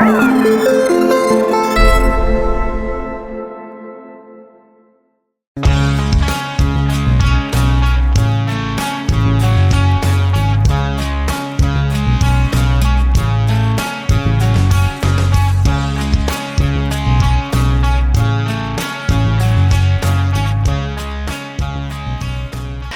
Thank you.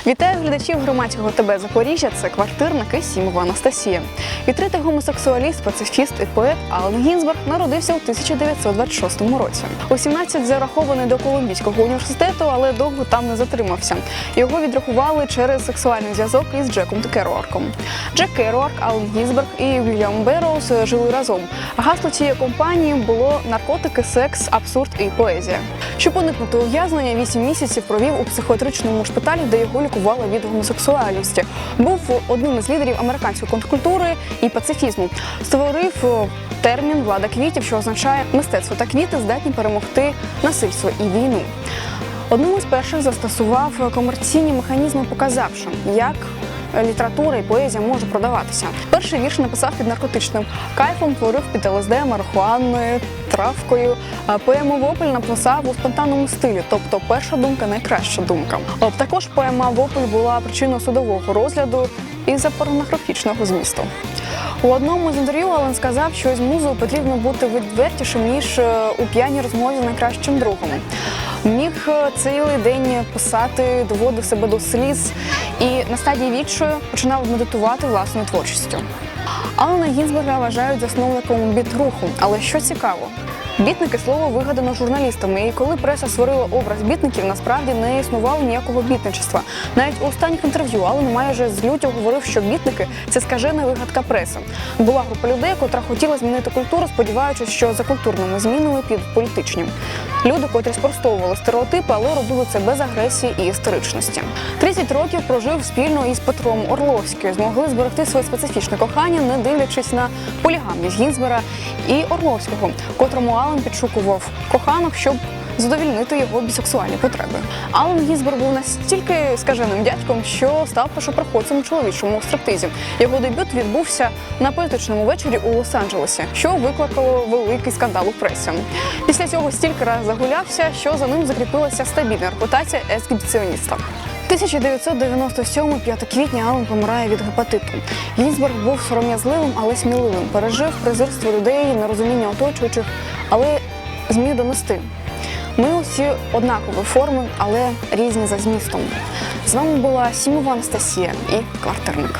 Вітаю глядачів громадського ТБ Запоріжжя. Це квартирник і Сімова Анастасія. Відкритий гомосексуаліст, пацифіст і поет Алан Гінзберг народився у 1926 році. У 17 зарахований до Колумбійського університету, але довго там не затримався. Його відрахували через сексуальний зв'язок із Джеком Керуарком. Джек Керуарк, Алан Гінзберг і Вільям Берроуз жили разом. Гасло цієї компанії було наркотики, секс, абсурд і поезія. Щоб уникнути ув'язнення, 8 місяців провів у психіатричному шпиталі, де його лікували від гомосексуальності. Був одним із лідерів американської контркультури і пацифізму. Створив термін влада квітів, що означає мистецтво та квіти здатні перемогти насильство і війну. Одним із перших застосував комерційні механізми, показавши, як література і поезія може продаватися. Перший вірш написав під наркотичним кайфом, творив під ЛСД, марихуаною, травкою. Поему Вопль написав у спонтанному стилі, тобто перша думка найкраща думка. Також поема Вопль була причиною судового розгляду із-за порнографічного змісту. У одному з інтерв'ю Ален сказав, що з музою потрібно бути відвертішим, ніж е, у п'яній розмові з найкращим другом. Міг е, цілий день писати, доводив себе до сліз і на стадії відчаю починав медитувати власною творчістю. Алана Гінзберга вважають засновником біт-руху. Але що цікаво, бітники слово вигадано журналістами, і коли преса створила образ бітників, насправді не існувало ніякого бітничества. Навіть у останніх інтерв'ю Алан майже з люттю говорив, що бітники це скажена вигадка преси. Була група людей, котра хотіла змінити культуру, сподіваючись, що за культурними змінами підуть політичні. Люди, котрі спростовували стереотипи, але робили це без агресії і істеричності. 30 років прожив спільно із Петром Орловським, змогли зберегти своє специфічне кохання, не дивлячись на полігамність Гінзбера і Орловського, котрому Ален підшукував коханок, щоб задовільнити його бісексуальні потреби. Ален Гінзберг був настільки скаженим дядьком, що став першопроходцем чоловічому стриптизі. Його дебют відбувся на політичному вечорі у Лос-Анджелесі, що викликало великий скандал у пресі. Після цього стільки раз загулявся, що за ним закріпилася стабільна репутація ексгібіціоніста. 1997 5 квітня Ален помирає від гепатиту. Гінзберг був сором'язливим, але сміливим. Пережив презирство людей, нерозуміння оточуючих, але зміг донести. Ми усі однакові форми, але різні за змістом. З вами була Сімова Анастасія і квартирник.